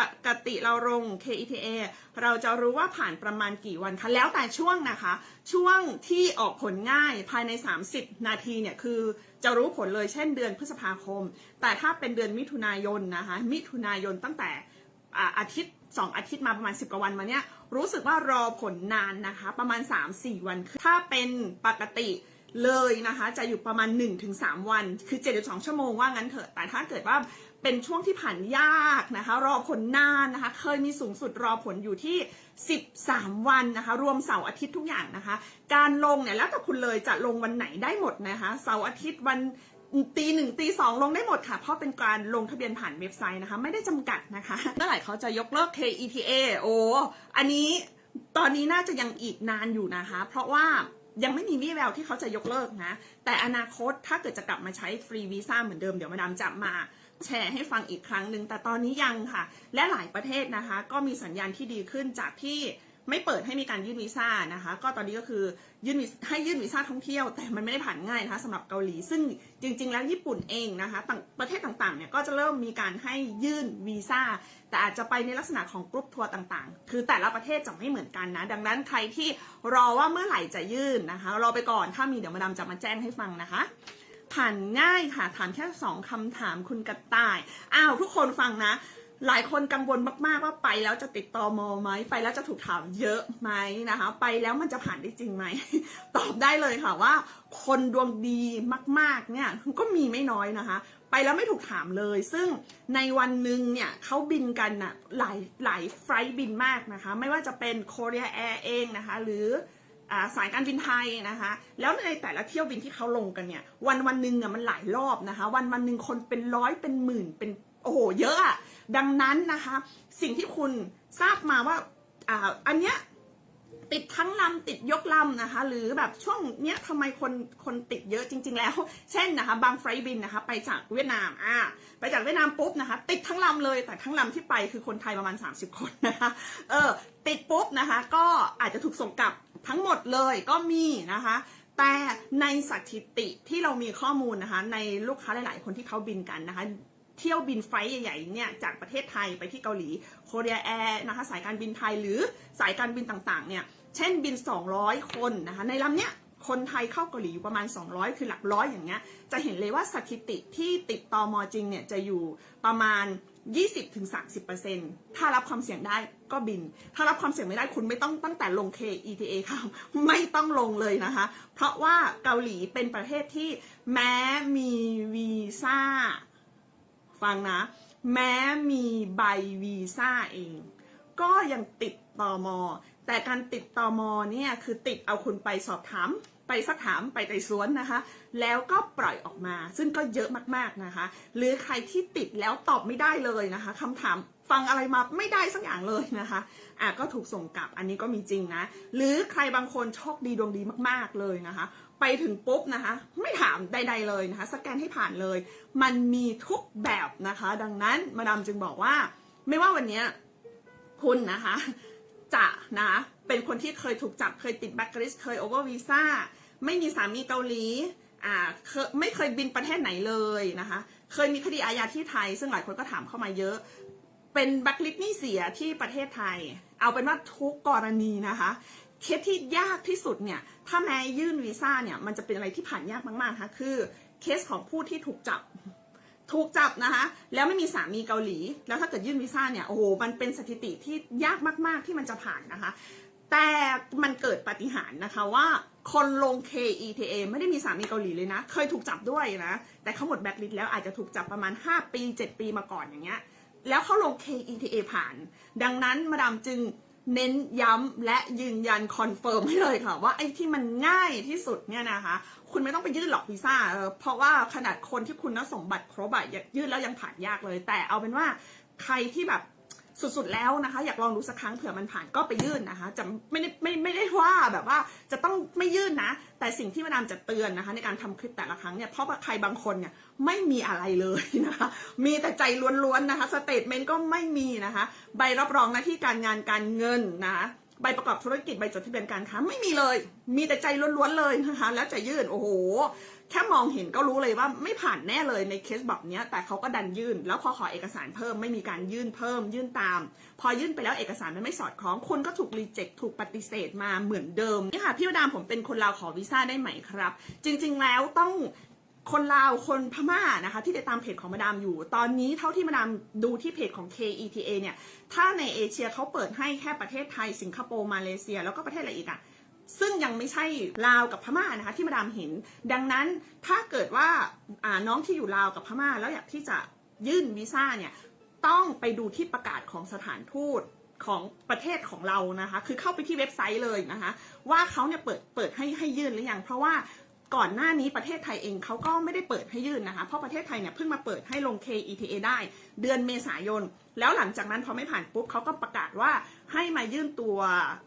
ปกติเราลง KETA เราจะรู้ว่าผ่านประมาณกี่วันคะ แล้วแต่ช่วงนะคะ ช่วงที่ออกผลง่ายภายใน 30 นาทีเนี่ยคือจะรู้ผลเลยเช่นเดือนพฤษภาคม แต่ถ้าเป็นเดือนมิถุนายนนะคะ มิถุนายนตั้งแต่อาอาทิตย์สองอาทิตย์มาประมาณ 10กว่าวันมาเนี้ยรู้สึกว่ารอผลนานนะคะ ประมาณ 3-4 วัน ถ้าเป็นปกติเลยนะคะ จะอยู่ประมาณ 1-3 วัน คือ 72 ชั่วโมงว่างั้นเถอะ แต่ถ้าเกิดว่า เป็นช่วงที่ผ่านยากนะคะ รอผลนานนะคะ เคยมีสูงสุดรอผลอยู่ที่ 13 วันนะคะ รวมเสาร์อาทิตย์ทุกอย่างนะคะ การลงเนี่ยแล้วแต่คุณเลยจะลงวันไหนได้หมดนะคะเสาร์อาทิตย์วันตีหนึ่งตีสองลงได้หมดค่ะ เพราะเป็นการลงทะเบียนผ่านเว็บไซต์นะคะ ไม่ได้จำกัดนะคะเมื่อไหร่เขาจะยกเลิก KETA โอ้อันนี้ตอนนี้น่าจะยังอีกนานอยู่นะคะ เพราะว่ายังไม่มีวี่แววที่เขาจะยกเลิกนะ แต่อนาคตถ้าเกิดจะกลับมาใช้ฟรีวีซ่าเหมือนเดิม เดี๋ยวมาดามจะมา แชร์ให้ฟังอีกครั้งหนึ่งแต่ตอนนี้ยังค่ะ และหลายประเทศนะคะ ก็มีสัญญาณที่ดีขึ้นจากที่ไม่เปิดให้มีการยื่นวีซ่านะคะ ก็ตอนนี้ก็คือยื่นให้ยื่นวีซ่าท่องเที่ยว แต่มันไม่ได้ผ่านง่ายนะคะสำหรับเกาหลี ซึ่งจริง ๆ แล้วญี่ปุ่นเองนะคะประเทศต่างๆเนี่ยก็จะเริ่มมีการให้ยื่นวีซ่าแต่อาจจะไปในลักษณะของกรุ๊ปทัวร์ต่างๆ คือแต่ละประเทศจะไม่เหมือนกันนะ ดังนั้นใครที่รอว่าเมื่อไหร่จะยื่นนะคะรอไปก่อนถ้ามีเดี๋ยวมาดามจะมาแจ้งให้ฟังนะคะ ผ่านง่ายค่ะ ถามแค่สองคำถามคุณกระต่าย อ้าวทุกคนฟังนะ หลายคนกังวลมากๆว่าไปแล้วจะติดต่อมอไหมไปแล้วจะถูกถามเยอะไหมนะคะ ไปแล้วมันจะผ่านได้จริงไหม ตอบได้เลยค่ะว่า คนดวงดีมากๆเนี่ยก็มีไม่น้อยนะคะ ไปแล้วไม่ถูกถามเลย ซึ่งในวันหนึ่งเนี่ยเขาบินกันน่ะหลายหลายไฟล์บินมากนะคะ ไม่ว่าจะเป็น Korea Air เองนะคะ หรือ สายการบินไทยนะคะ แล้วในแต่ละเที่ยวบินที่เขาลงกันเนี่ยวันวันหนึ่งอะมันหลายรอบนะคะ วันวันหนึ่งคนเป็นร้อยเป็นหมื่นเป็นโอ้โหเยอะอะดังนั้นนะคะ สิ่งที่คุณทราบมาว่าอ่าอันเนี้ย ติดทั้งลำติดยกลำนะคะ หรือแบบช่วงเนี้ยทำไมคนคนติดเยอะจริง ๆ แล้ว เช่นนะคะ บางไฟล์บินนะคะ ไปจากเวียดนามอ่าไปจากเวียดนามปุ๊บนะคะ ติดทั้งลำเลยแต่ทั้งลำที่ไปคือคนไทยประมาณ 30 คนนะคะเออติดปุ๊บนะคะ ก็อาจจะถูกส่งกลับทั้งหมดเลยก็มีนะคะแต่ในสถิติที่เรามีข้อมูลนะคะในลูกค้าหลาย ๆ คนที่เขาบินกันนะคะเที่ยวบินไฟล์ใหญ่ ๆ เนี่ยจากประเทศไทยไปที่เกาหลีโคเรียแอร์นะคะสายการบินไทยหรือสายการบินต่าง ๆ เนี่ย เช่นบิน 200 คนนะคะในลำเนี้ยคนไทยเข้าเกาหลีอยู่ประมาณ 200 คือหลักร้อยอย่างเงี้ยจะเห็นเลยว่าสถิติที่ติดตอมอจริงเนี่ยจะอยู่ประมาณ 20-30%ถ้ารับความเสี่ยงได้ก็บิน ถ้ารับความเสี่ยงไม่ได้คุณไม่ต้องตั้งแต่ลง KETA ค่ะไม่ต้องลงเลยนะคะ เพราะว่าเกาหลีเป็นประเทศที่แม้มีวีซ่าฟังนะ แม้มีใบวีซ่าเอง ก็ยังติดตอมอ แต่การติดตอมอเนี่ยคือติดเอาคุณไปสอบถาม ไปสักถามไปไต่สวนนะคะ แล้วก็ปล่อยออกมา ซึ่งก็เยอะมากๆนะคะ หรือใครที่ติดแล้วตอบไม่ได้เลยนะคะคำถามฟังอะไรมาไม่ได้สักอย่างเลยนะคะอะก็ถูกส่งกลับอันนี้ก็มีจริงนะ หรือใครบางคนโชคดีดวงดีมากๆเลยนะคะ ไปถึงปุ๊บนะคะ ไม่ถามใด ๆเลยนะคะ สแกนให้ผ่านเลย มันมีทุกแบบนะคะ ดังนั้นมาดามจึงบอกว่า ไม่ว่าวันนี้คุณนะคะ จะนะเป็นคนที่เคยถูกจับเคยติดแบ็คลิสเคยโอเวอร์วีซ่าไม่มีสามีเกาหลีอ่าไม่เคยบินประเทศไหนเลยนะคะ เคยมีคดีอาญาที่ไทย ซึ่งหลายคนก็ถามเข้ามาเยอะ เป็นแบ็คลิสนี่เสียที่ประเทศไทย เอาเป็นว่าทุกกรณีนะคะเคสที่ยากที่สุดเนี่ยถ้าแม้ยื่นวีซ่าเนี่ยมันจะเป็นอะไรที่ผ่านยากมากๆคะคือเคสของผู้ที่ถูกจับ ถูกจับนะคะ แล้วไม่มีสามีเกาหลี แล้วถ้าเกิดยื่นวีซ่าเนี่ยโอ้โหมันเป็นสถิติที่ยากมาก ๆ ที่มันจะผ่านนะคะ แต่มันเกิดปฏิหารนะคะว่าคนลง KETA ไม่ได้มีสามีเกาหลีเลยนะ เคยถูกจับด้วยนะ แต่เขาหมดแบ็คลิสต์แล้วอาจจะถูกจับประมาณ 5 ปี 7 ปีมาก่อนอย่างเงี้ยแล้วเขาลง KETA ผ่าน ดังนั้นมาดามจึง เน้นย้ำและยืนยันคอนเฟิร์มให้เลยค่ะ ว่าไอ้ที่มันง่ายที่สุดเนี่ยนะคะ คุณไม่ต้องไปยื่นหลอกวีซ่าเออเพราะว่าขนาดคนที่คุณสมบัติครบอะยื่นแล้วยังผ่านยากเลย แต่เอาเป็นว่าใครที่แบบ สุดๆแล้วนะคะ อยากลองดูสักครั้งเผื่อมันผ่านก็ไปยื่นนะคะ จะไม่ได้ไม่ไม่ได้ว่าแบบว่าจะต้องไม่ยื่นนะ แต่สิ่งที่มาดามจะเตือนนะคะ ในการทำคลิปแต่ละครั้งเนี่ยเพราะว่าใครบางคนเนี่ยไม่มีอะไรเลยนะคะ มีแต่ใจล้วนๆนะคะสเตทเมนต์ก็ไม่มีนะคะ ใบรับรองหน้าที่การงานการเงินนะคะใบประกอบธุรกิจใบจดทะเบียนการค้าไม่มีเลย มีแต่ใจล้วนๆเลยนะคะ แล้วจะยื่นโอ้โห แค่มองเห็นก็รู้เลยว่าไม่ผ่านแน่เลยในเคสแบบนี้แต่เขาก็ดันยื่น แล้วพอขอเอกสารเพิ่มไม่มีการยื่นเพิ่ม ยื่นตาม พอยื่นไปแล้วเอกสารมันไม่สอดคล้องคุณก็ถูกรีเจ็คถูกปฏิเสธมาเหมือนเดิมนี่ค่ะพี่วดามผมเป็นคนลาวขอวีซ่าได้ไหมครับ จริง ๆ แล้วต้องคนลาวคนพม่านะคะที่ติดตามเพจของมาดามอยู่ ตอนนี้เท่าที่มาดามดูที่เพจของ KETA เนี่ยถ้าในเอเชียเขาเปิดให้แค่ประเทศไทยสิงคโปร์มาเลเซีย แล้วก็ประเทศอะไรอีกอะ ซึ่งยังไม่ใช่ลาวกับพม่านะคะที่มาดามเห็น ดังนั้นถ้าเกิดว่าาน้องที่อยู่ลาวกับพม่า แล้วอยากที่จะยื่นวีซ่าเนี่ยต้องไปดูที่ประกาศของสถานทูตของประเทศของเรานะคะ คือเข้าไปที่เว็บไซต์เลยนะคะ ว่าเขาเนี่ยเปิดเปิดให้ให้ยื่นหรือยัง เพราะว่า ก่อนหน้านี้ประเทศไทยเองเขาก็ไม่ได้เปิดให้ยื่นนะคะ เพราะประเทศไทยเนี่ยเพิ่งมาเปิดให้ลง KETA ได้ เดือนเมษายน แล้วหลังจากนั้นพอไม่ผ่านปุ๊บเขาก็ประกาศว่าให้มายื่นตัว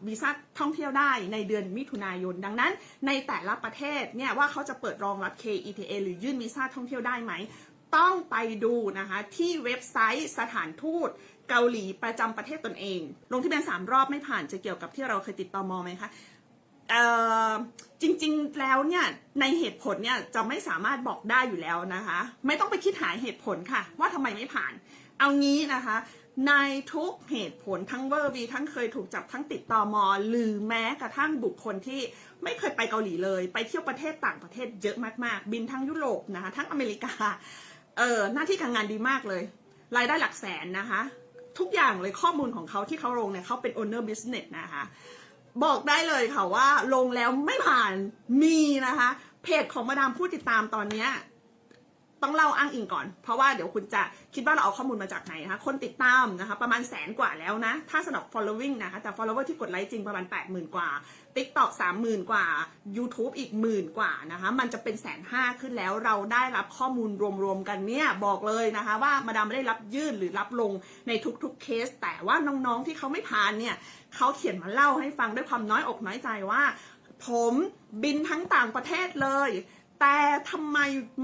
วีซ่าท่องเที่ยวได้ในเดือนมิถุนายน ดังนั้น ในแต่ละประเทศเนี่ยว่าเขาจะเปิดรองรับ KETA หรือยื่นวีซ่าท่องเที่ยวได้ไหม ต้องไปดูนะคะที่เว็บไซต์สถานทูตเกาหลีประจำประเทศตนเอง ลงทะเบียนสามรอบไม่ผ่านจะเกี่ยวกับที่เราเคยติดต่อมอไหมคะ จริงๆแล้วเนี่ยในเหตุผลเนี่ยจะไม่สามารถบอกได้อยู่แล้วนะคะ ไม่ต้องไปคิดหาเหตุผลค่ะ ว่าทำไมไม่ผ่าน เอางี้นะคะ ในทุกเหตุผลทั้งเวอร์วีทั้งเคยถูกจับทั้งติดต่อมอหรือแม้กระทั่งบุคคลที่ไม่เคยไปเกาหลีเลย ไปเที่ยวประเทศต่างประเทศเยอะมากๆ บินทั้งยุโรปนะคะทั้งอเมริกาเออหน้าที่การงานดีมากเลย รายได้หลักแสนนะคะ ทุกอย่างเลยข้อมูลของเขาที่เขาลงเนี่ยเขาเป็น owner business นะคะ บอกได้เลยค่ะว่าลงแล้วไม่ผ่านมีนะคะ เพจของมาดามผู้ติดตามตอนเนี้ยต้องเล่าอ้างอิงก่อน เพราะว่าเดี๋ยวคุณจะคิดว่าเราเอาข้อมูลมาจากไหนนะคะคนติดตามนะคะประมาณแสนกว่าแล้วนะ ถ้าสำหรับ following นะคะแต่ follower ที่กดไลค์จริงประมาณ 80,000 กว่า TikTok 30,000กว่า YouTube อีกหมื่นกว่านะคะมันจะเป็นแสนห้าขึ้นแล้วเราได้รับข้อมูลรวมๆกันเนี่ยบอกเลยนะคะว่ามาดามไม่ได้รับยื่นหรือรับลงในทุกๆเคส แต่ว่าน้องๆที่เขาไม่ผ่านเนี่ยเขาเขียนมาเล่าให้ฟังด้วยความน้อยอกน้อยใจว่า ผมบินทั้งต่างประเทศเลยแต่ทำไม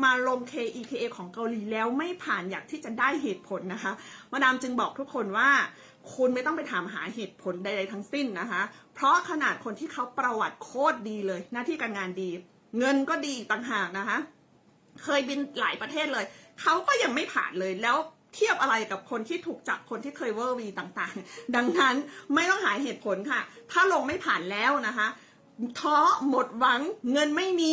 มาลง KETA ของเกาหลีแล้วไม่ผ่านอยากที่จะได้เหตุผลนะคะ มาดามจึงบอกทุกคนว่า คุณไม่ต้องไปถามหาเหตุผลใดๆทั้งสิ้นนะคะ เพราะขนาดคนที่เขาประวัติโคตรดีเลย หน้าที่การงานดี เงินก็ดีต่างหากนะคะ เคยบินหลายประเทศเลย เขาก็ยังไม่ผ่านเลยแล้วเทียบอะไรกับคนที่ถูกจับคนที่เคยเวอร์วีต่างๆ ดังนั้นไม่ต้องหาเหตุผลค่ะ ถ้าลงไม่ผ่านแล้วนะคะท้อหมดหวังเงินไม่มี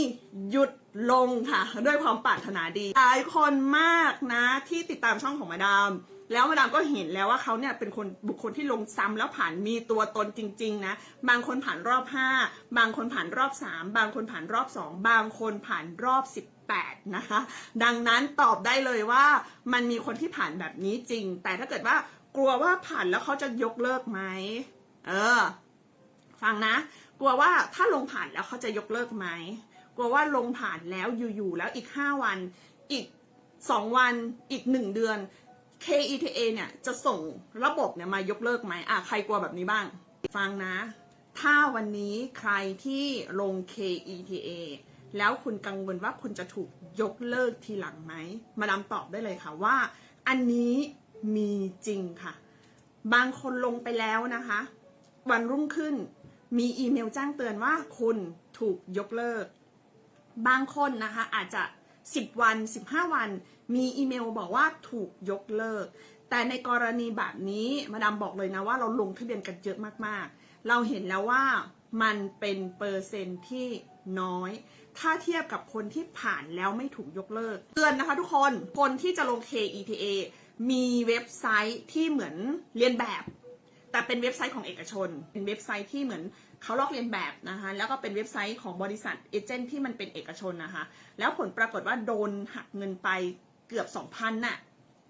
หยุดลงค่ะ ด้วยความปรารถนาดีหลายคนมากนะที่ติดตามช่องของมาดาม แล้วมาดามก็เห็นแล้วว่าเขาเนี่ยเป็นคนบุคคลที่ลงซ้ำแล้วผ่านมีตัวตนจริง ๆ นะ บางคนผ่านรอบ 5 บางคนผ่านรอบ 3 บางคนผ่านรอบ 2 บางคนผ่านรอบ 18 นะคะ ดังนั้นตอบได้เลยว่ามันมีคนที่ผ่านแบบนี้จริง แต่ถ้าเกิดว่ากลัวว่าผ่านแล้วเขาจะยกเลิกไหมเออ ฟังนะ กลัวว่าถ้าลงผ่านแล้วเขาจะยกเลิกไหมกลัวว่าลงผ่านแล้วอยู่ๆแล้วอีก 5 วันอีก 2 วันอีก 1 เดือน KETA เนี่ยจะส่งระบบเนี่ยมายกเลิกไหมอะใครกลัวแบบนี้บ้าง ฟังนะ ถ้าวันนี้ใครที่ลง KETA แล้วคุณกังวลว่าคุณจะถูกยกเลิกทีหลังไหม มาดามตอบได้เลยค่ะว่า อันนี้มีจริงค่ะ บางคนลงไปแล้วนะคะ วันรุ่งขึ้นมีอีเมลแจ้งเตือนว่าคุณถูกยกเลิก บางคนนะคะอาจจะ 10 วัน 15 วัน มีอีเมลบอกว่าถูกยกเลิก แต่ในกรณีแบบนี้มาดามบอกเลยนะว่าเราลงทะเบียนกันเยอะมากๆ เราเห็นแล้วว่ามันเป็นเปอร์เซ็นต์ที่น้อย ถ้าเทียบกับคนที่ผ่านแล้วไม่ถูกยกเลิกเตือนนะคะทุกคนคนที่จะลง KETA มีเว็บไซต์ที่เหมือนเรียนแบบ แต่เป็นเว็บไซต์ของเอกชน เป็นเว็บไซต์ที่เหมือนเขาลอกเลียนแบบนะคะแล้วก็เป็นเว็บไซต์ของบริษัทเอเจนต์ที่มันเป็นเอกชนนะคะ แล้วผลปรากฏว่าโดนหักเงินไป เกือบ 2,000น่ะ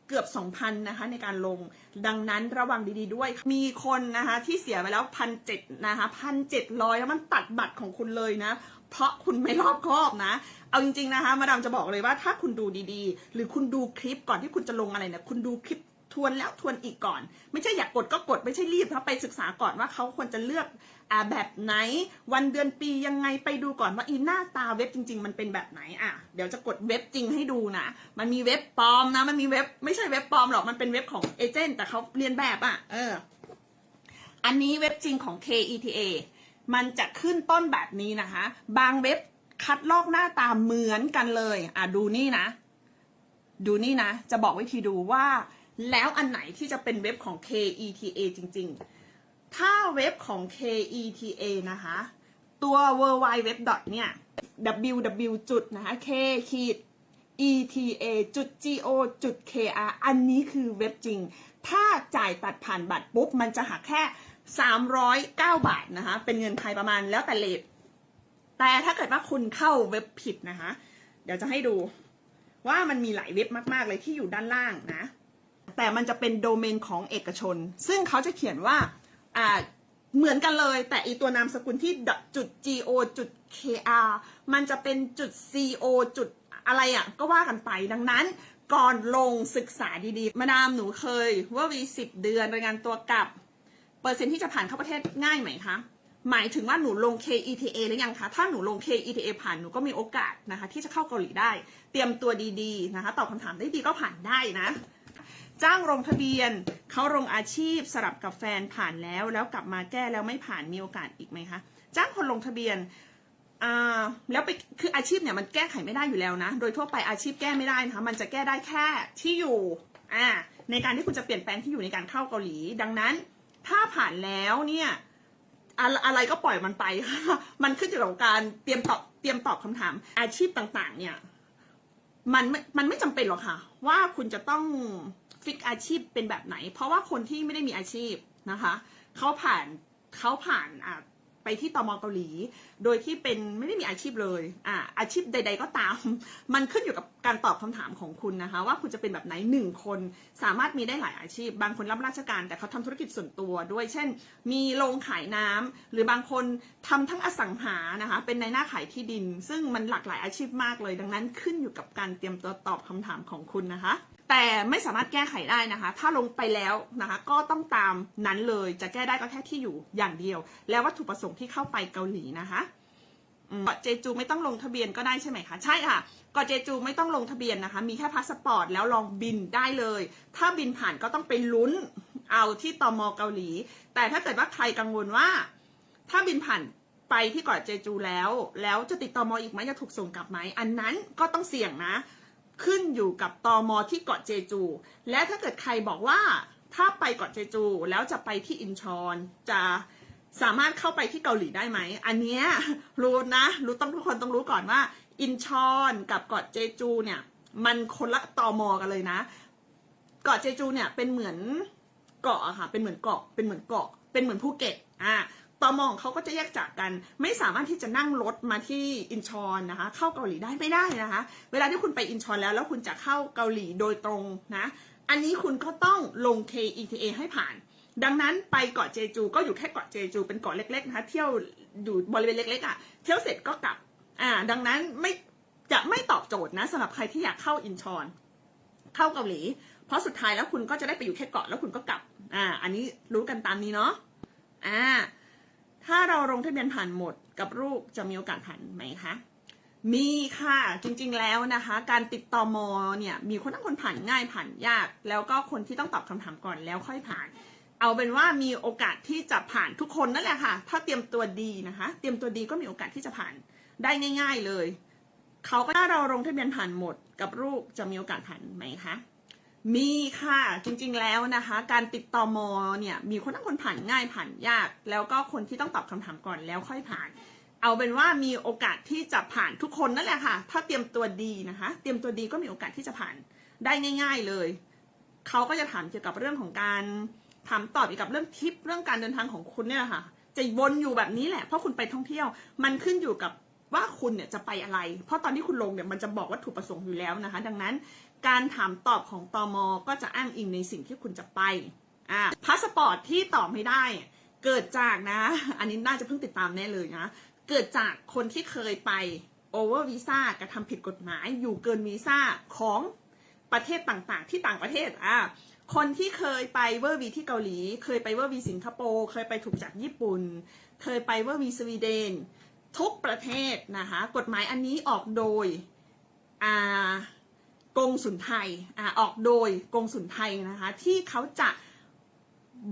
เกือบ 2,000นะคะในการลงดังนั้นระวังดีๆด้วย มีคนนะคะที่เสียไปแล้วพันเจ็ดนะคะพันเจ็ดร้อยแล้วมันตัดบัตรของคุณเลยนะ เพราะคุณไม่รอบคอบนะ เอาจริงๆนะคะ มาดามจะบอกเลยว่าถ้าคุณดูดีๆ หรือคุณดูคลิปก่อนที่คุณจะลงอะไรเนี่ยคุณดูคลิป ทวนแล้วทวนอีกก่อน ไม่ใช่อยากกดก็กดไม่ใช่รีบนะไปศึกษาก่อนว่าเขาควรจะเลือกอ่าแบบไหน วันเดือนปียังไงไปดูก่อนว่าอีหน้าตาเว็บจริง ๆ มันเป็นแบบไหนอะเดี๋ยวจะกดเว็บจริงให้ดูนะมันมีเว็บปลอมนะมันมีเว็บไม่ใช่เว็บปลอมหรอกมันเป็นเว็บของเอเจนต์แต่เขาเรียนแบบอะเอออันนี้เว็บจริงของ KETA มันจะขึ้นต้นแบบนี้นะคะ บางเว็บคัดลอกหน้าตาเหมือนกันเลย อะดูนี่นะ ดูนี่นะ จะบอกวิธีดูว่า แล้วอันไหนที่จะเป็นเว็บของ KETA จริง ๆ ถ้าเว็บของ KETA นะคะ ตัว w w w เนี่ย www จุดนะคะ k ขีด eta จุด go จุด kr อันนี้คือเว็บจริง ถ้าจ่ายตัดผ่านบัตรปุ๊บ มันจะหักแค่ 309 บาทนะคะ เป็นเงินไทยประมาณแล้วแต่เลทแต่ถ้าเกิดว่าคุณเข้าเว็บผิดนะคะ เดี๋ยวจะให้ดูว่ามันมีหลายเว็บมาก ๆ เลยที่อยู่ด้านล่างนะ แต่มันจะเป็นโดเมนของเอกชน ซึ่งเขาจะเขียนว่าอ่าเหมือนกันเลย แต่อีตัวนามสกุลที่จุด go จุด kr มันจะเป็นจุด co จุดอะไรอะก็ว่ากันไปดังนั้นก่อนลงศึกษาดีๆ มาดามหนูเคย ว่าวีสิบเดือนรายงานตัวกลับ เปอร์เซ็นที่จะผ่านเข้าประเทศง่ายไหมคะ หมายถึงว่าหนูลง KETA หรือยังคะ ถ้าหนูลง KETA ผ่านหนูก็มีโอกาสนะคะ ที่จะเข้าเกาหลีได้ เตรียมตัวดีๆนะคะ ตอบคำถามได้ดีก็ผ่านได้นะ จ้างลงทะเบียนเขาลงอาชีพสลับกับแฟนผ่านแล้ว แล้วกลับมาแก้แล้วไม่ผ่านมีโอกาสอีกไหมคะจ้างคนลงทะเบียนอ่าแล้วไปคืออาชีพเนี่ยมันแก้ไขไม่ได้อยู่แล้วนะ โดยทั่วไปอาชีพแก้ไม่ได้นะคะมันจะแก้ได้แค่ที่อยู่อ่าในการที่คุณจะเปลี่ยนแปลงที่อยู่ในการเข้าเกาหลี ดังนั้น ถ้าผ่านแล้วเนี่ยอะไรก็ปล่อยมันไป มันขึ้นอยู่กับการเตรียมตอบเตรียมตอบคำถาม อาชีพต่างๆ เนี่ย มันม่มันไม่จำเป็นหรอกค่ะ ว่าคุณจะต้อง ฟิกอาชีพเป็นแบบไหน เพราะว่าคนที่ไม่ได้มีอาชีพนะคะเขาผ่านเขาผ่านอะไปที่ตมเกาหลี โดยที่เป็นไม่ได้มีอาชีพเลยอ่าอาชีพใด ๆ ก็ตาม มันขึ้นอยู่กับการตอบคำถามของคุณนะคะ ว่าคุณจะเป็นแบบไหนหนึ่งคนสามารถมีได้หลายอาชีพ บางคนรับราชการแต่เขาทำธุรกิจส่วนตัว ด้วยเช่น มีโรงขายน้ำหรือบางคนทำทั้งอสังหานะคะ เป็นในหน้าขายที่ดิน ซึ่งมันหลากหลายอาชีพมากเลย ดังนั้นขึ้นอยู่กับการเตรียมตัวตอบคำถามของคุณนะคะ แต่ไม่สามารถแก้ไขได้นะคะ ถ้าลงไปแล้วนะคะก็ต้องตามนั้นเลย จะแก้ได้ก็แค่ที่อยู่อย่างเดียว แล้ววัตถุประสงค์ที่เข้าไปเกาหลีนะคะเกาะเจจูไม่ต้องลงทะเบียนก็ได้ใช่ไหมคะ ใช่ค่ะเกาะเจจูไม่ต้องลงทะเบียนนะคะ มีแค่พาสปอร์ตแล้วลองบินได้เลย ถ้าบินผ่านก็ต้องไปลุ้นเอาที่ตมเกาหลี แต่ถ้าเกิดว่าใครกังวลว่า ถ้าบินผ่านไปที่เกาะเจจูแล้ว แล้วจะติดตมอีกไหมจะถูกส่งกลับไหม อันนั้นก็ต้องเสี่ยงนะ ขึ้นอยู่กับตอมอที่เกาะเจจู และถ้าเกิดใครบอกว่าถ้าไปเกาะเจจู แล้วจะไปที่อินชอนจะสามารถเข้าไปที่เกาหลีได้ไหม อันเนี้ยรู้นะ รู้ต้องทุกคนต้องรู้ก่อนว่า อินชอนกับเกาะเจจูเนี่ยมันคนละตอมอกันเลยนะ เกาะเจจูเนี่ยเป็นเหมือนเกาะอะค่ะ เป็นเหมือนเกาะ เป็นเหมือนเกาะ เป็นเหมือนภูเก็ต อ่า ตอมองเขาก็จะแยกจากกัน ไม่สามารถที่จะนั่งรถมาที่อินชอนนะคะ เข้าเกาหลีได้ไม่ได้นะคะ เวลาที่คุณไปอินชอนแล้ว แล้วคุณจะเข้าเกาหลีโดยตรงนะ อันนี้คุณก็ต้องลง KETA ให้ผ่าน ดังนั้นไปเกาะเจจู ก็อยู่แค่เกาะเจจู เป็นเกาะเล็กๆนะคะ เที่ยวอยู่บริเวณเล็กๆอะ เที่ยวเสร็จก็กลับ อ่า ดังนั้นไม่จะไม่ตอบโจทย์นะสำหรับใครที่อยากเข้าอินชอน เข้าเกาหลี เพราะสุดท้ายแล้วคุณก็จะได้ไปอยู่แค่เกาะแล้วคุณก็กลับ อ่า อันนี้รู้กันตามนี้เนาะ อ่า ถ้าเราลงทะเบียนผ่านหมดกับลูกจะมีโอกาสผ่านไหมคะ มีค่ะจริงๆแล้วนะคะ การติดต่อมอเนี่ยมีคนทั้งคนผ่านง่ายผ่านยาก แล้วก็คนที่ต้องตอบคำถามก่อนแล้วค่อยผ่าน เอาเป็นว่ามีโอกาสที่จะผ่านทุกคนนั่นแหละค่ะ ถ้าเตรียมตัวดีนะคะ เตรียมตัวดีก็มีโอกาสที่จะผ่านได้ง่าย ๆเลย เขาก็ถ้าเราลงทะเบียนผ่านหมดกับลูกจะมีโอกาสผ่านไหมคะ มีค่ะจริงๆแล้วนะคะ การติดต่อมอเนี่ยมีคนทั้งคนผ่านง่ายผ่านยาก แล้วก็คนที่ต้องตอบคำถามก่อนแล้วค่อยผ่าน เอาเป็นว่ามีโอกาสที่จะผ่านทุกคนนั่นแหละค่ะ ถ้าเตรียมตัวดีนะคะ เตรียมตัวดีก็มีโอกาสที่จะผ่านได้ง่าย ๆเลย เขาก็จะถามเกี่ยวกับเรื่องของการถามตอบเกี่ยวกับเรื่องทริปเรื่องการเดินทางของคุณเนี่ยค่ะ จะวนอยู่แบบนี้แหละเพราะคุณไปท่องเที่ยว มันขึ้นอยู่กับว่าคุณเนี่ยจะไปอะไร เพราะตอนที่คุณลงเนี่ยมันจะบอกวัตถุประสงค์อยู่แล้วนะคะ ดังนั้น การถามตอบของตอมก็จะอ้างอิงในสิ่งที่คุณจะไปอ่าพาสปอร์ตที่ตอบไม่ได้ เกิดจากนะ อันนี้น่าจะเพิ่งติดตามแน่เลยนะ เกิดจากคนที่เคยไปโอเวอร์วีซ่ากระทำผิดกฎหมาย อยู่เกินวีซ่าของประเทศต่างๆ ที่ต่างประเทศอ่าคนที่เคยไปเวอร์วีที่เกาหลี เคยไปเวอร์วีสิงคโปร์ เคยไปถูกจากญี่ปุ่น เคยไปเวอร์วีสวีเดน ทุกประเทศนะคะ กฎหมายอันนี้ออกโดยอ่า กงสุนไทยอ่าออกโดยกงสุนไทยนะคะ ที่เขาจะ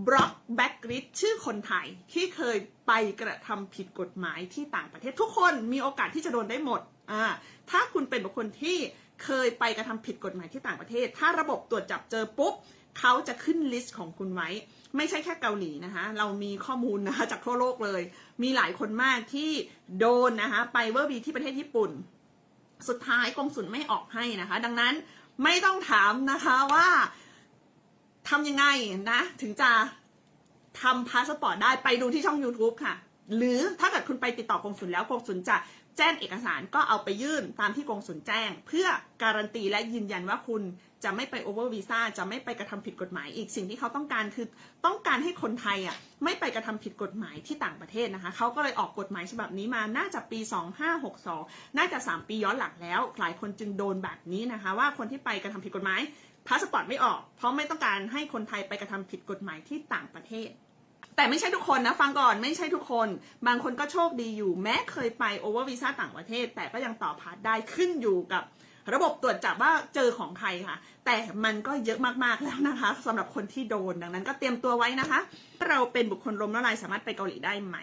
บล็อกแบ็กริดชื่อคนไทยที่เคยไปกระทำผิดกฎหมายที่ต่างประเทศทุกคนมีโอกาสที่จะโดนได้หมดอ่าถ้าคุณเป็นบุคคลที่เคยไปกระทำผิดกฎหมายที่ต่างประเทศ ถ้าระบบตรวจจับเจอปุ๊บเขาจะขึ้นลิสต์ของคุณไว้ ไม่ใช่แค่เกาหลีนะคะ เรามีข้อมูลนะคะจากทั่วโลกเลย มีหลายคนมากที่โดนนะคะไปเวอร์บีที่ประเทศญี่ปุ่น สุดท้ายกองสุนไม่ออกให้นะคะ ดังนั้นไม่ต้องถามนะคะว่าทำยังไงนะ ถึงจะทำพาสปอร์ตได้ไปดูที่ช่อง YouTube ค่ะ หรือถ้าเกิดคุณไปติดต่อกองสุนแล้วกองสุนจะแจ้งเอกสารก็เอาไปยื่นตามที่กองสุนแจ้ง เพื่อการันตีและยืนยันว่าคุณ จะไม่ไปโอเวอร์วีซ่าจะไม่ไปกระทำผิดกฎหมายอีกสิ่งที่เขาต้องการคือต้องการให้คนไทยอะไม่ไปกระทำผิดกฎหมายที่ต่างประเทศนะคะเขาก็เลยออกกฎหมายฉบับนี้มาน่าจะปี 2562 น่าจะ 3 ปีย้อนหลังแล้ว หลายคนจึงโดนแบบนี้นะคะ ว่าคนที่ไปกระทำผิดกฎหมายพาสปอร์ตไม่ออก เพราะไม่ต้องการให้คนไทยไปกระทำผิดกฎหมายที่ต่างประเทศแต่ไม่ใช่ทุกคนนะ ฟังก่อนไม่ใช่ทุกคน บางคนก็โชคดีอยู่ แม้เคยไปโอเวอร์วีซ่าต่างประเทศ แต่ก็ยังต่อพาสได้ขึ้นอยู่กับ ระบบตรวจจับว่าเจอของใครค่ะ แต่มันก็เยอะมากๆแล้วนะคะสำหรับคนที่โดนดังนั้นก็เตรียมตัวไว้นะคะ เราเป็นบุคคลล้มละลายสามารถไปเกาหลีได้ไหม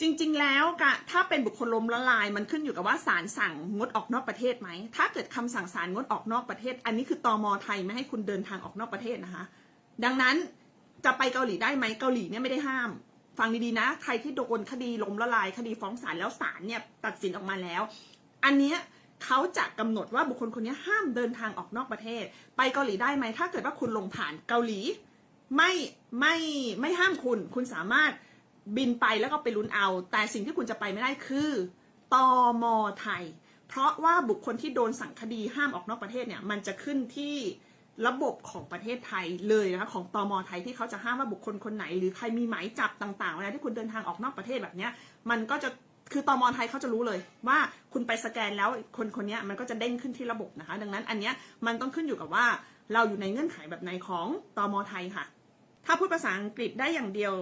จริงๆ แล้วถ้าเป็นบุคคลล้มละลาย มันขึ้นอยู่กับว่าศาลสั่งงดออกนอกประเทศไหม ถ้าเกิดคำสั่งศาลงดออกนอกประเทศ อันนี้คือตอมไทยไม่ให้คุณเดินทางออกนอกประเทศนะคะ ดังนั้นจะไปเกาหลีได้ไหมเกาหลีเนี่ยไม่ได้ห้าม ฟังดีๆนะ ใครที่โดนคดีล้มละลาย คดีฟ้องศาลแล้วศาลเนี่ยตัดสินออกมาแล้ว อันเนี้ย เขาจะกำหนดว่าบุคคลคนนี้ห้ามเดินทางออกนอกประเทศ ไปเกาหลีได้ไหมถ้าเกิดว่าคุณลงผ่านเกาหลี ไม่ไม่ไม่ห้ามคุณ คุณสามารถบินไปแล้วก็ไปลุ้นเอา แต่สิ่งที่คุณจะไปไม่ได้คือตอมไทย เพราะว่าบุคคลที่โดนสั่งคดีห้ามออกนอกประเทศเนี่ยมันจะขึ้นที่ระบบของประเทศไทยเลยนะคะของตอมไทยที่เขาจะห้ามว่าบุคคลคนไหน หรือใครมีหมายจับต่างๆเวลาที่คุณเดินทางออกนอกประเทศแบบเนี้ยมันก็จะ คือตอมไทยเขาจะรู้เลยว่าคุณไปสแกนแล้วคนคนนี้มันก็จะเด้งขึ้นที่ระบบนะคะ ดังนั้นอันเนี้ยมันต้องขึ้นอยู่กับว่าเราอยู่ในเงื่อนไขแบบไหนของตอมไทยค่ะ ถ้าพูดภาษาอังกฤษได้อย่างเดียว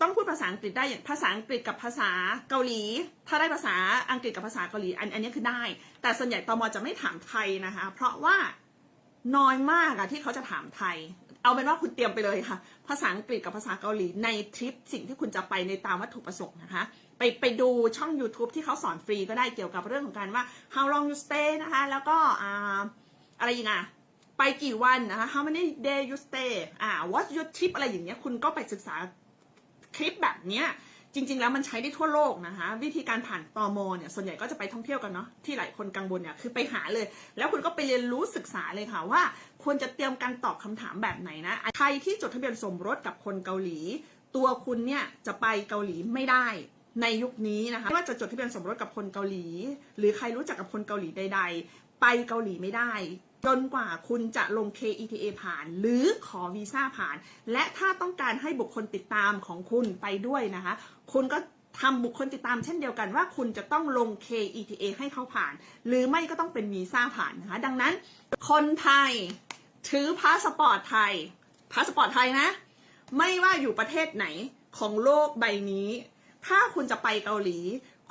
ต้องพูดภาษาอังกฤษได้อย่างภาษาอังกฤษกับภาษาเกาหลี ถ้าได้ภาษาอังกฤษกับภาษาเกาหลีอันอันนี้คือได้ แต่ส่วนใหญ่ตมจะไม่ถามไทยนะคะ เพราะว่าน้อยมากอะที่เขาจะถามไทย เอาเป็นว่าคุณเตรียมไปเลยค่ะ ภาษาอังกฤษกับภาษาเกาหลีในทริปสิ่งที่คุณจะไปในตามวัตถุประสงค์นะคะ ไปไปดูช่อง YouTube ที่เขาสอนฟรีก็ได้เกี่ยวกับเรื่องของการว่า how long you stay นะคะ แล้วก็อ่าอะไรอีกอะไปกี่วันนะคะ how many day you stay อ่า what your trip อะไรอย่างเงี้ยคุณก็ไปศึกษาคลิปแบบเนี้ย จริง ๆ แล้วมันใช้ได้ทั่วโลกนะคะวิธีการผ่านตอมเนี่ยส่วนใหญ่ก็จะไปท่องเที่ยวกันเนาะที่หลายคนกังวลเนี่ยคือไปหาเลย แล้วคุณก็ไปเรียนรู้ศึกษาเลยค่ะว่า ควรจะเตรียมการตอบคำถามแบบไหนนะใครที่จดทะเบียนสมรสกับคนเกาหลี ตัวคุณเนี่ยจะไปเกาหลีไม่ได้ในยุคนี้นะคะไม่ว่าจะจดทะเบียนสมรสกับคนเกาหลี หรือใครรู้จักกับคนเกาหลีใด ๆ ไปเกาหลีไม่ได้จนกว่าคุณจะลง KETA ผ่าน หรือขอวีซ่าผ่าน และถ้าต้องการให้บุคคลติดตามของคุณไปด้วยนะคะ คุณก็ทำบุคคลติดตามเช่นเดียวกันว่าคุณจะต้องลง KETA ให้เขาผ่าน หรือไม่ก็ต้องเป็นวีซ่าผ่านนะคะดังนั้นคนไทยถือพาสปอร์ตไทยพาสปอร์ตไทยนะ ไม่ว่าอยู่ประเทศไหนของโลกใบนี้ ถ้าคุณจะไปเกาหลี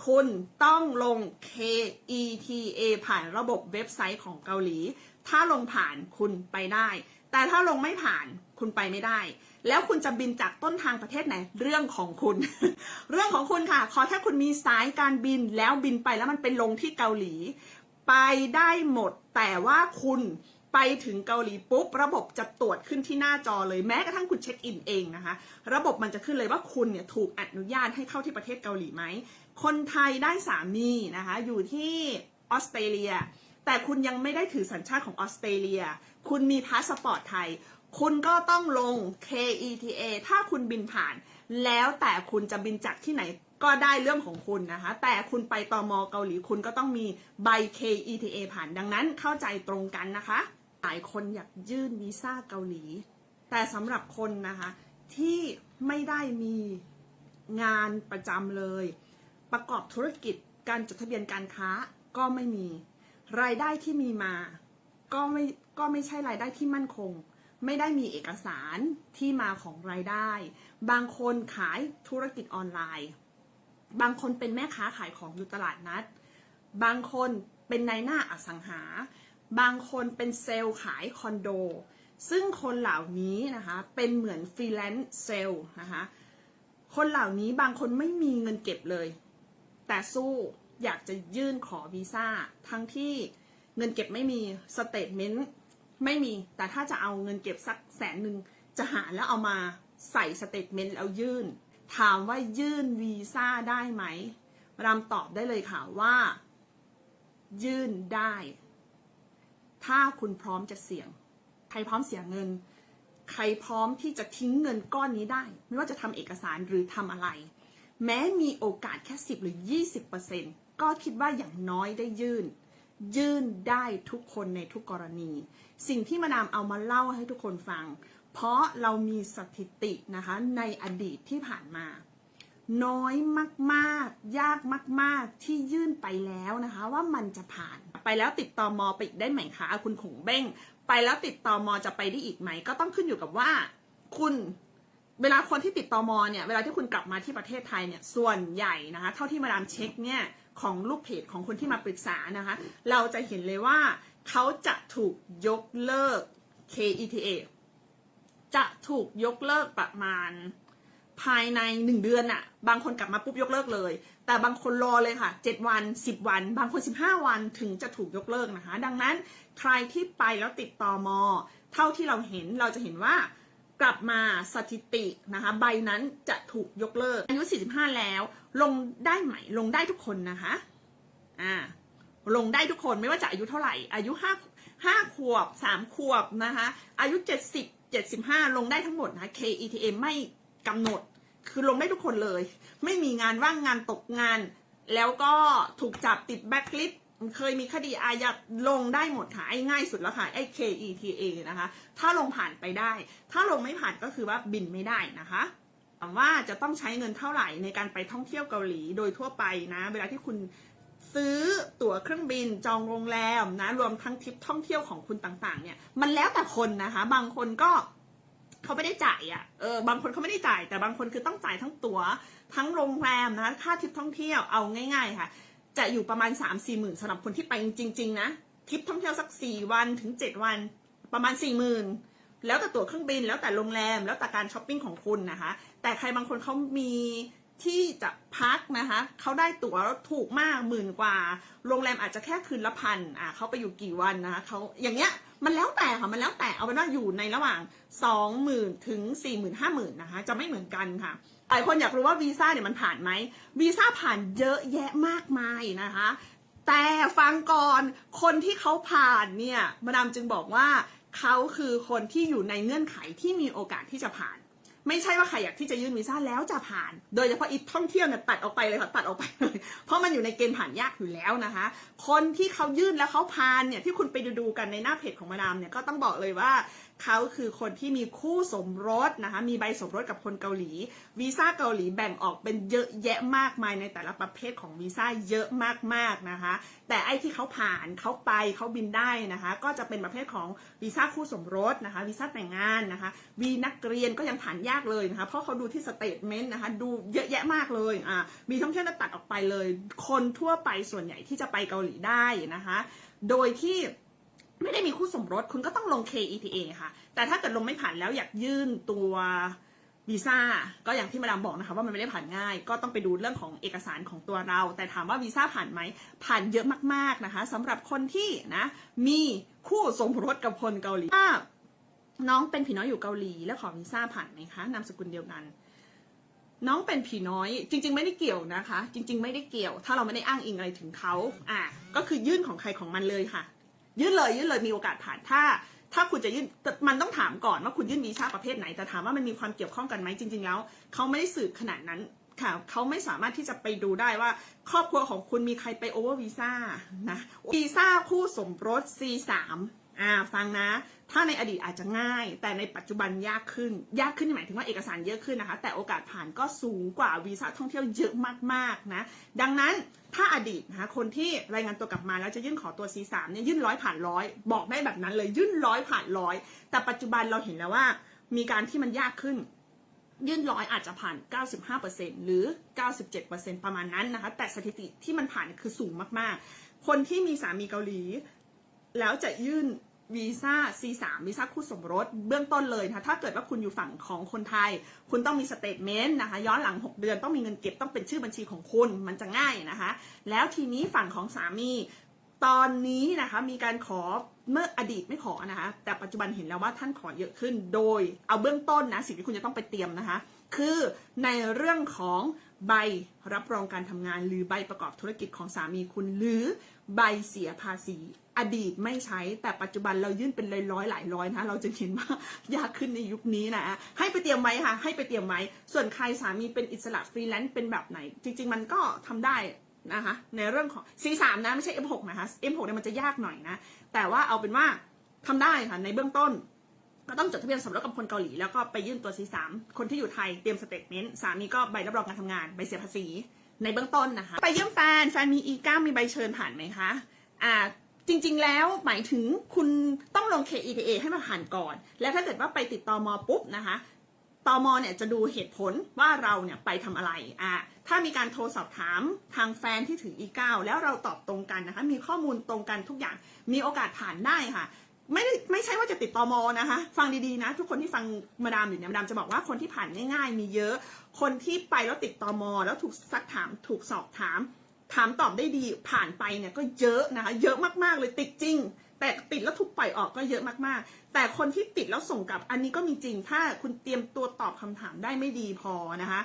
คุณต้องลง KETA ผ่านระบบเว็บไซต์ของเกาหลี ถ้าลงผ่านคุณไปได้ แต่ถ้าลงไม่ผ่านคุณไปไม่ได้ แล้วคุณจะบินจากต้นทางประเทศไหน เรื่องของคุณ เรื่องของคุณค่ะ ขอแค่คุณมีสายการบินแล้วบินไปแล้วมันเป็นลงที่เกาหลี ไปได้หมด แต่ว่าคุณไปถึงเกาหลีปุ๊บ ระบบจะตรวจขึ้นที่หน้าจอเลยแม้กระทั่งคุณเช็คอินเองนะคะ ระบบมันจะขึ้นเลยว่าคุณเนี่ยถูกอนุญาตให้เข้าที่ประเทศเกาหลีไหม คนไทยได้สามีนะคะ อยู่ที่ออสเตรเลีย แต่คุณยังไม่ได้ถือสัญชาติของออสเตรเลีย คุณมีพาสปอร์ตไทย คุณก็ต้องลง KETA ถ้าคุณบินผ่าน แล้วแต่คุณจะบินจากที่ไหนก็ได้เรื่องของคุณนะคะ แต่คุณไปตอมเกาหลีคุณก็ต้องมีใบ KETA ผ่านดังนั้นเข้าใจตรงกันนะคะ หลายคนอยากยื่นวีซ่าเกาหลี แต่สำหรับคนนะคะที่ไม่ได้มีงานประจำเลย ประกอบธุรกิจการจดทะเบียนการค้าก็ไม่มี รายได้ที่มีมา ก็ไม่ก็ไม่ใช่รายได้ที่มั่นคง ไม่ได้มีเอกสารที่มาของรายได้ บางคนขายธุรกิจออนไลน์ บางคนเป็นแม่ค้าขายของอยู่ตลาดนัด บางคนเป็นนายหน้าอสังหา บางคนเป็นเซลล์ขายคอนโด ซึ่งคนเหล่านี้นะคะเป็นเหมือนฟรีแลนซ์เซลล์นะคะคนเหล่านี้บางคนไม่มีเงินเก็บเลย แต่สู้อยากจะยื่นขอวีซ่าทั้งที่เงินเก็บไม่มีสเตทเมนต์ ไม่มีแต่ถ้าจะเอาเงินเก็บสักแสนหนึ่งจะหาแล้วเอามาใส่สเตทเมนต์แล้วยื่น ถามว่ายื่นวีซ่าได้ไหมรามตอบได้เลยค่ะว่า ยื่นได้ ถ้าคุณพร้อมจะเสี่ยง ใครพร้อมเสียเงิน ใครพร้อมที่จะทิ้งเงินก้อนนี้ได้ ไม่ว่าจะทำเอกสารหรือทำอะไร แม้มีโอกาสแค่ 10 หรือ 20%ก็คิดว่าอย่างน้อยได้ยื่น ยื่นได้ทุกคนในทุกกรณี สิ่งที่มาดามเอามาเล่าให้ทุกคนฟัง เพราะเรามีสถิตินะคะในอดีตที่ผ่านมา น้อยมากๆ ยากมาก ๆ ที่ยื่นไปแล้วนะคะ ว่ามันจะผ่านไปแล้วติดต่อมอไปอีกได้ไหมคะคุณขงเบ้ง ไปแล้วติดต่อมอจะไปได้อีกไหม ก็ต้องขึ้นอยู่กับว่า คุณเวลาคนที่ติดต่อมอเนี่ยเวลาที่คุณกลับมาที่ประเทศไทยเนี่ยส่วนใหญ่นะคะ เท่าที่มาดามเช็คเนี่ย ของลูกเพจของคนที่มาปรึกษานะคะ เราจะเห็นเลยว่าเขาจะถูกยกเลิก KETA จะถูกยกเลิกประมาณภายในหนึ่งเดือนน่ะบางคนกลับมาปุ๊บยกเลิกเลย แต่บางคนรอเลยค่ะเจ็ดวันสิบวัน บางคนสิบห้าวันถึงจะถูกยกเลิกนะคะ ดังนั้นใครที่ไปแล้วติดต่อมอ เท่าที่เราเห็นเราจะเห็นว่า กลับมาสถิตินะคะใบนั้นจะถูกยกเลิก อายุ 45 แล้ว ลงได้ไหมลงได้ทุกคนนะคะอ่าลงได้ทุกคนไม่ว่าจะอายุเท่าไหร่ อายุห้าห้าขวบสามขวบนะคะอายุเจ็ดสิบเจ็ดสิบห้าลงได้ทั้งหมดนะะ KETA ไม่กำหนดคือลงได้ทุกคนเลย ไม่มีงานว่างงานตกงาน แล้วก็ถูกจับติดแบ็คลิส เคยมีคดีอาญาลงได้หมดค่ะไอ้ง่ายสุดแล้วค่ะไอ้ KETA นะคะ ถ้าลงผ่านไปได้ ถ้าลงไม่ผ่านก็คือว่าบินไม่ได้นะคะถามว่าจะต้องใช้เงินเท่าไหร่ในการไปท่องเที่ยวเกาหลีโดยทั่วไปนะ เวลาที่คุณซื้อตั๋วเครื่องบินจองโรงแรมนะ รวมทั้งทริปท่องเที่ยวของคุณต่าง ๆ เนี่ย มันแล้วแต่คนนะคะ บางคนก็เขาไม่ได้จ่ายอะ เออ บางคนเขาไม่ได้จ่าย แต่บางคนคือต้องจ่ายทั้งตัว๋วทั้งโรงแรมนะ ค่าทริปท่องเที่ยว เอาง่าย ๆ ค่ะ จะอยู่ประมาณ 3 4หมื่นสำหรับคนที่ไปจริง ๆ นะทริปท่องเที่ยวสัก 4 วันถึง 7 วันประมาณ4หมื่นแล้วแต่ตั๋วเครื่องบินแล้วแต่โรงแรม แล้วแต่การช้อปปิ้งของคุณนะคะ แต่ใครบางคนเขามีที่จะพักนะคะเขาได้ตั๋วถูกมากหมื่นกว่า โรงแรมอาจจะแค่คืนละพันอะเขาไปอยู่กี่วันนะคะเขาอย่างเงี้ยมันแล้วแต่ค่ะมันแล้วแต่เอาเป็นว่าอยู่ในระหว่าง 20,000 ถึง40,000 50,000 นะคะ จะไม่เหมือนกันค่ะ หลายคนอยากรู้ว่าวีซ่าเนี่ยมันผ่านไหมวีซ่าผ่านเยอะแยะมากมายนะคะ แต่ฟังก่อนคนที่เขาผ่านเนี่ยมาดามจึงบอกว่าเขาคือคนที่อยู่ในเงื่อนไขที่มีโอกาสที่จะผ่าน ไม่ใช่ว่าใครอยากที่จะยื่นวีซ่าแล้วจะผ่าน โดยเฉพาะอีท่องเที่ยวเนี่ยตัดออกไปเลยค่ะตัดออกไปเลย เพราะมันอยู่ในเกณฑ์ผ่านยากอยู่แล้วนะคะ คนที่เขายื่นแล้วเขาผ่านเนี่ยที่คุณไปดูๆกันในหน้าเพจของมาดามเนี่ยก็ต้องบอกเลยว่า เขาคือคนที่มีคู่สมรสนะคะ มีใบสมรสกับคนเกาหลี วีซ่าเกาหลีแบ่งออกเป็นเยอะแยะมากมายในแต่ละประเภทของวีซ่าเยอะมากๆนะคะ แต่ไอ้ที่เขาผ่านเขาไปเขาบินได้นะคะ ก็จะเป็นประเภทของวีซ่าคู่สมรสนะคะ วีซ่าแต่งงานนะคะ วีนักเรียนก็ยังผ่านยากเลยนะคะ เพราะเขาดูที่สเตทเมนต์นะคะ ดูเยอะแยะมากเลยอ่ามีท่องเที่ยวตัดออกไปเลย คนทั่วไปส่วนใหญ่ที่จะไปเกาหลีได้นะคะ โดยที่ ไม่ได้มีคู่สมรสคุณก็ต้องลง KETA ค่ะ แต่ถ้าเกิดลงไม่ผ่านแล้วอยากยื่นตัววีซ่าก็อย่างที่มาดามบอกนะคะว่ามันไม่ได้ผ่านง่าย ก็ต้องไปดูเรื่องของเอกสารของตัวเรา แต่ถามว่าวีซ่าผ่านไหมผ่านเยอะมากๆนะคะสำหรับคนที่นะมีคู่สมรสกับคนเกาหลีถ้าน้องเป็นผีน้อยอยู่เกาหลี แล้วขอวีซ่าผ่านไหมคะนามสกุลเดียวกัน น้องเป็นผีน้อยจริง ๆ ไม่ได้เกี่ยวนะคะ จริง ๆ ไม่ได้เกี่ยว ถ้าเราไม่ได้อ้างอิงอะไรถึงเขาอะก็คือยื่นของใครของมันเลยค่ะ ยื่นเลยยื่นเลยมีโอกาสผ่านถ้า ถ้าคุณจะยื่นมันต้องถามก่อนว่าคุณยื่นวีซ่าประเภทไหน แต่ถามว่ามันมีความเกี่ยวข้องกันไหมจริง ๆ แล้วเขาไม่ได้สืบขนาดนั้นค่ะเขาไม่สามารถที่จะไปดูได้ว่า ครอบครัวของคุณมีใครไปโอเวอร์วีซ่านะวีซ่าคู่สมรส C3 อ่าฟังนะ ถ้าในอดีตอาจจะง่าย แต่ในปัจจุบันยากขึ้น ยากขึ้นหมายถึงว่าเอกสารเยอะขึ้นนะคะ แต่โอกาสผ่านก็สูงกว่าวีซ่าท่องเที่ยวเยอะมากๆนะ ดังนั้นถ้าอดีตนะคะคนที่รายงานตัวกลับมาแล้วจะยื่นขอตัว C3 เนี่ยยื่นร้อยผ่านร้อยบอกได้แบบนั้นเลยยื่นร้อยผ่านร้อยแต่ปัจจุบันเราเห็นแล้วว่า มีการที่มันยากขึ้นยื่นร้อยอาจจะผ่าน 95%หรือ 97%ประมาณนั้นนะคะ แต่สถิติที่มันผ่านคือสูงมากๆ คนที่มีสามีเกาหลี แล้วจะยื่น วีซ่า C3 วีซ่าคู่สมรสเบื้องต้นเลยนะคะถ้าเกิดว่าคุณอยู่ฝั่งของคนไทย คุณต้องมีสเตทเมนต์นะคะย้อนหลัง 6 เดือนต้องมีเงินเก็บต้องเป็นชื่อบัญชีของคุณมันจะง่ายนะคะ แล้วทีนี้ฝั่งของสามีตอนนี้นะคะมีการขอเมื่ออดีตไม่ขอนะคะแต่ปัจจุบันเห็นแล้วว่าท่านขอเยอะขึ้นโดยเอาเบื้องต้นนะสิ่งที่คุณจะต้องไปเตรียมนะคะ คือในเรื่องของใบรับรองการทำงาน หรือใบประกอบธุรกิจของสามีคุณหรือ ใบเสียภาษี อดีตไม่ใช้แต่ปัจจุบันเรายื่นเป็นร้อยๆหลายร้อยนะคะเราจะเห็นว่ายากขึ้นในยุคนี้นะให้ไปเตรียมไว้ค่ะให้ไปเตรียมไว้ ส่วนใครสามีเป็นอิสระฟรีแลนซ์เป็นแบบไหน จริง ๆ มันก็ทำได้นะคะในเรื่องของ C3 นะไม่ใช่ M6 นะคะ M6 เนี่ยมันจะยากหน่อยนะ แต่ว่าเอาเป็นว่าทำได้ค่ะในเบื้องต้น ก็ต้องจดทะเบียนสมรสกับคนเกาหลี แล้วก็ไปยื่นตัว C3 คนที่อยู่ไทยเตรียมสเตทเมนต์สามีก็ใบรับรองการทำงานใบเสียภาษี ในเบื้องต้นนะคะ ไปเยี่ยมแฟนแฟนมี E9 มีใบเชิญผ่านไหมคะอ่าจริง ๆ แล้วหมายถึงคุณต้องลง KETA ให้มาผ่านก่อน แล้วถ้าเกิดว่าไปติดต่อมอปุ๊บนะคะตอมอเนี่ยจะดูเหตุผลว่าเราเนี่ยไปทำอะไร อ่าถ้ามีการโทรสอบถามทางแฟนที่ถือ E9 แล้วเราตอบตรงกันนะคะ มีข้อมูลตรงกันทุกอย่าง มีโอกาสผ่านได้ค่ะ ไม่ได้ไม่ใช่ว่าจะติดตอมอนะคะ ฟังดีๆนะ ทุกคนที่ฟังมาดามอยู่เนี่ยมาดามจะบอกว่าคนที่ผ่านง่ายๆ มีเยอะ คนที่ไปแล้วติดตอมอแล้วถูกซักถามถูกสอบถาม ถามตอบได้ดีผ่านไปเนี่ยก็เยอะนะคะ เยอะมากๆเลยติดจริง แต่ติดแล้วถูกปล่อยออกก็เยอะมากๆ แต่คนที่ติดแล้วส่งกลับอันนี้ก็มีจริง ถ้าคุณเตรียมตัวตอบคำถามได้ไม่ดีพอนะคะ